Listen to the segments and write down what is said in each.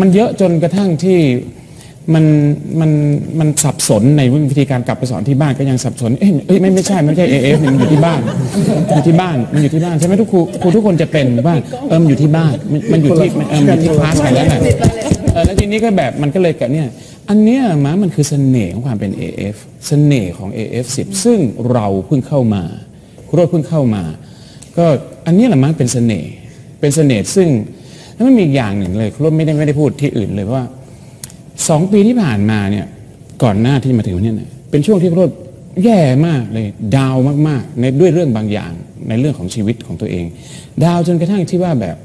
มันเยอะจนกระทั่งที่มันมันมันสับสนในวิธีการกลับไปสอนที่บ้านก็ยังสับสน เอ้ยเอ้ยไม่ไม่ใช่ไม่ใช่เอฟมันอยู่ที่บ้านอยู่ที่บ้านมันอยู่ที่บ้านใช่ไหมทุกครูครูทุกคนจะเป็นว่าเออมันอยู่ที่บ้านมันมันอยู่ที่มันเออมันอยู่ที่คลาสกันแล้วแหละเออแล้วทีนี้ก็แบบมันก็เลยกับเนี่ยอันเนี้ยมามันคือเสน่ห์ของความเป็น AF เสน่ห์ของ AF10 ซึ่งเราเพิ่งเข้ามาครูโรดเพิ่งเข้ามา ก็อันนี้แหละมันเป็นเสน่ห์เป็นเสน่ห์ซึ่ง แล้วมันมีอีกอย่างหนึ่งเลยครูโรดไม่ได้ไม่ได้พูดที่อื่นเลยว่าสองปีที่ผ่านมาเนี่ยก่อนหน้าที่มาถึงวันนี้เนี่ยเป็นช่วงที่ครูโรดแย่มากเลยดาวมากๆในด้วยเรื่องบางอย่างในเรื่องของชีวิตของตัวเอง ดาวจนกระทั่งที่ว่าแบบ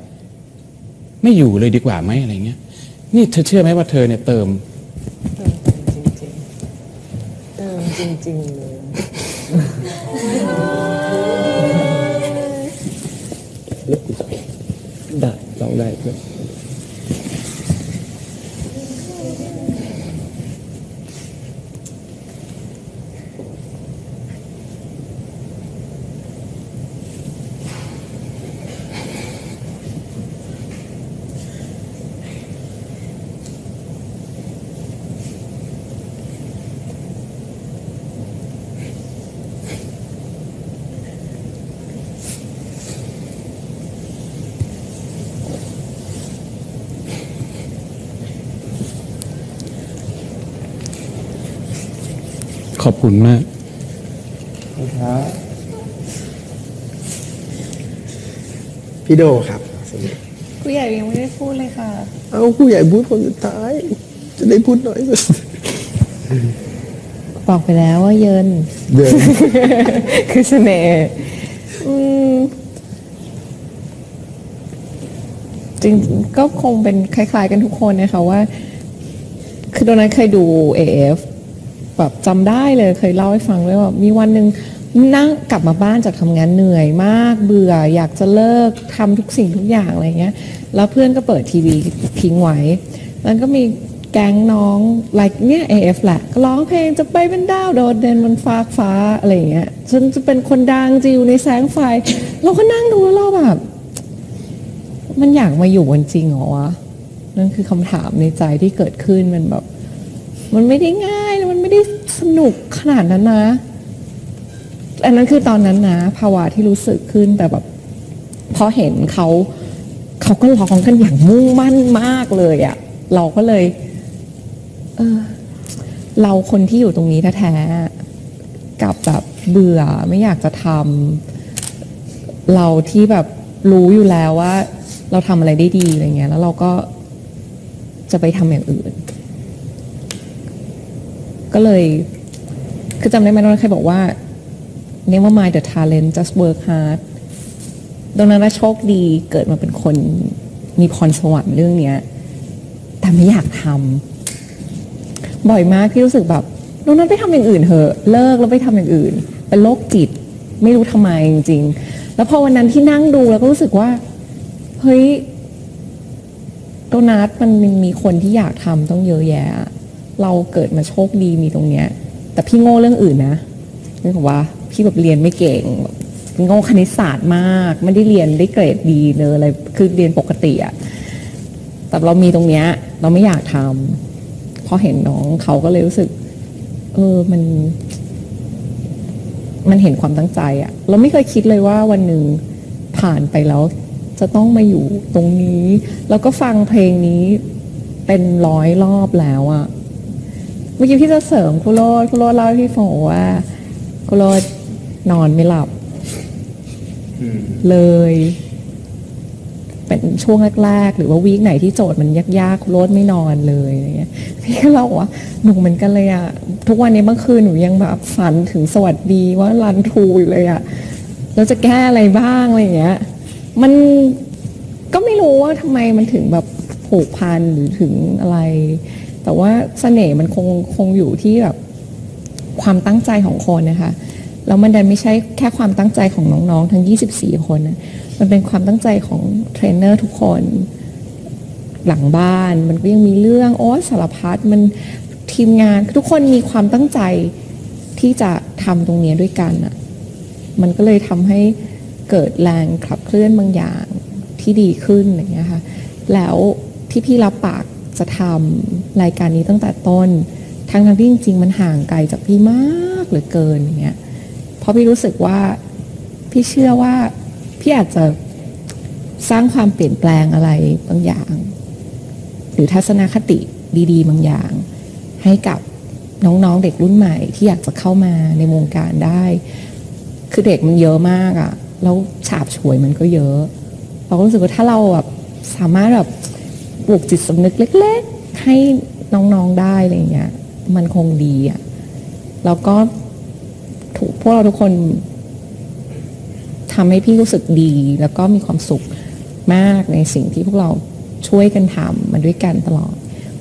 ไม่อยู่เลยดีกว่าไหมอะไรเงี้ย นี่เธอเชื่อไหมว่าเธอเนี่ยเติมเออจริงๆเลยได้ลอ งได้ ขอบคุณมากพี่โดครับครูใหญ่ยังไม่ได้พูดเลยค่ะ เอาผู้ใหญ่พูดคนสุดท้าย จะได้พูดน้อยสุดบอกไปแล้วว่าเยินเดินคือเสน่ห์อืมจริงๆก็คงเป็นคล้าย ๆ กันทุกคนนะคะว่า คือตอนนั้นเคยดู AF แบบจำได้เลยเคยเล่าให้ฟังเลยว่ามีวันหนึ่งนั่งกลับมาบ้านจากทำงานเหนื่อยมาก เบื่ออยากจะเลิกทำทุกสิ่งทุกอย่างอะไรเงี้ย แล้วเพื่อนก็เปิดทีวีทิ้งไว้แล้วก็มีแก๊งน้องไลค์เนี่ย AF แหละก็ร้องเพลงจะไปเป็นดาวโดดเด่นบนฟ้ากฟ้าอะไรอย่างเงี้ยฉันจะเป็นคนดังจะอยู่ในแสงไฟ เราก็นั่งดูแล้วเราแบบ มันอยากมาอยู่กันจริงเหรอวะนั่นคือคำถามในใจที่เกิดขึ้นมันแบบ มันไม่ได้ง่าย สนุกขนาดนั้นนะ อันนั้นคือตอนนั้นนะ ภาวะที่รู้สึกขึ้นแต่แบบพอเห็นเขาเขาก็ร้องกันอย่างมุ่งมั่นมากเลยอะ่ะ เราก็เลย เออ เราคนที่อยู่ตรงนี้แท้ๆกับแบบเบื่อไม่อยากจะทำเราที่แบบรู้อยู่แล้วว่า เราทำอะไรได้ดีอะไรเงี้ย แล้วเราก็จะไปทำอย่างอื่น ก็เลย คือจำได้ไหมน้องเคยบอกว่า never mind the talent just work hard ดังนั้นนะโชคดีเกิดมาเป็นคนมีพรสวรรค์เรื่องเนี้ย แต่ไม่อยากทำบ่อยมากที่รู้สึกแบบน้องนั้นไปทำอย่างอื่นเถอะเลิกแล้วไปทำอย่างอื่น เป็นโรคจิตไม่รู้ทำไมจริงๆ แล้วพอวันนั้นที่นั่งดูแล้วก็รู้สึกว่า เฮ้ยโดนัทมันมีคนที่อยากทำต้องเยอะแยะ เราเกิดมาโชคดีมีตรงเนี้ย แต่พี่โง่เรื่องอื่นนะนึกว่าพี่แบบเรียนไม่เก่งโง่คณิตศาสตร์มาก ไม่ได้เรียนได้เกรดดีเลยอะไรคือเรียนปกติอะแต่เรามีตรงเนี้ย เราไม่อยากทำพอเห็นน้องเขาก็เลยรู้สึก เออมัน มันเห็นความตั้งใจอะเราไม่เคยคิดเลยว่าวันหนึ่งผ่านไปแล้วจะต้องมาอยู่ตรงนี้ แล้วก็ฟังเพลงนี้เป็นร้อยรอบแล้วอะ เมื่อกี้พี่จะเสริมคุโรดคุโรดเล่าให้พี่โฟว่าคุโรดนอนไม่หลับเลย เป็นช่วงแรกๆ หรือว่าวีคไหนที่โจทย์มันยากๆคุโรดไม่นอนเลยอะไรเงี้ย พี่ก็เล่าว่าหนูเหมือนกันเลยอะทุกวันนี้เมื่อคืนหนูยังแบบฝันถึงสวัสดีว่ารันทรูอยู่เลยอะแล้วจะแก้อะไรบ้างอะไรเงี้ย มันก็ไม่รู้ว่าทำไมมันถึงแบบผูกพันหรือถึงอะไร แต่ว่าเสน่ห์มันคงคงอยู่ที่แบบความตั้งใจของคนนะคะแล้วมันดันไม่ใช่แค่ความตั้งใจของน้องๆ ทั้ง 24 คนนะมันเป็นความตั้งใจของเทรนเนอร์ทุกคนหลังบ้าน มันก็ยังมีเรื่องโอ้สารพัดมันทีมงานทุกคนมีความตั้งใจที่จะทำตรงนี้ด้วยกันอะมันก็เลยทำให้เกิดแรงขับเคลื่อนบางอย่างที่ดีขึ้นอย่างเงี้ยค่ะแล้วที่พี่รับปาก จะทำรายการนี้ตั้งแต่ต้น ทั้งทั้งที่จริง ๆ มันห่างไกลจากพี่มากเหลือเกินอย่างเงี้ยเพราะพี่รู้สึกว่าพี่เชื่อว่าพี่อาจจะสร้างความเปลี่ยนแปลงอะไรบางอย่าง หรือทัศนคติดี ๆ บางอย่าง ให้กับน้องๆเด็กรุ่นใหม่ที่อยากจะเข้ามาในวงการได้ คือเด็กมันเยอะมากอะ่ะแล้วฉาบฉวยมันก็เยอะ เราก็รู้สึกว่าถ้าเราแบบสามารถแบบ ปลูกจิตสำนึกเล็ก ๆ ให้น้องๆได้อะไรเงี้ย มันคงดีอะแล้วก็ถูกพวกเราทุกคนทำให้พี่รู้สึกดี แล้วก็มีความสุขมากในสิ่งที่พวกเราช่วยกันทำมาด้วยกันตลอด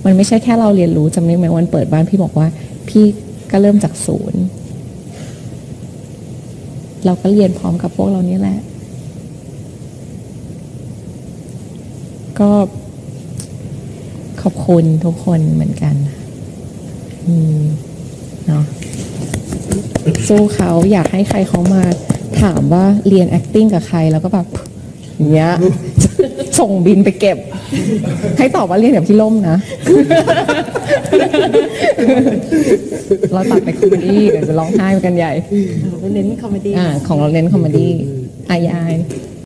มันไม่ใช่แค่เราเรียนรู้จำได้ไหมวันเปิดบ้านพี่บอกว่า พี่ก็เริ่มจากศูนย์ เราก็เรียนพร้อมกับพวกเรานี่แหละ ก็ อบคุณทุกคนเหมือนกันอืมเนาะสู้เขาอยากให้ใครเขามาถามว่าเรียน acting กับใครแล้วก็แบบอย่างเงี้ยส่งบินไปเก็บ ให้ตอบว่าเรียนกับพี่ล่มนะ เราตัดไปคอมเมดี้เดี๋ยวจะร้องไห้กันใหญ่เราเน้นคอมเมดี้อ่าของเราเน้นคอมเมดี้อายาย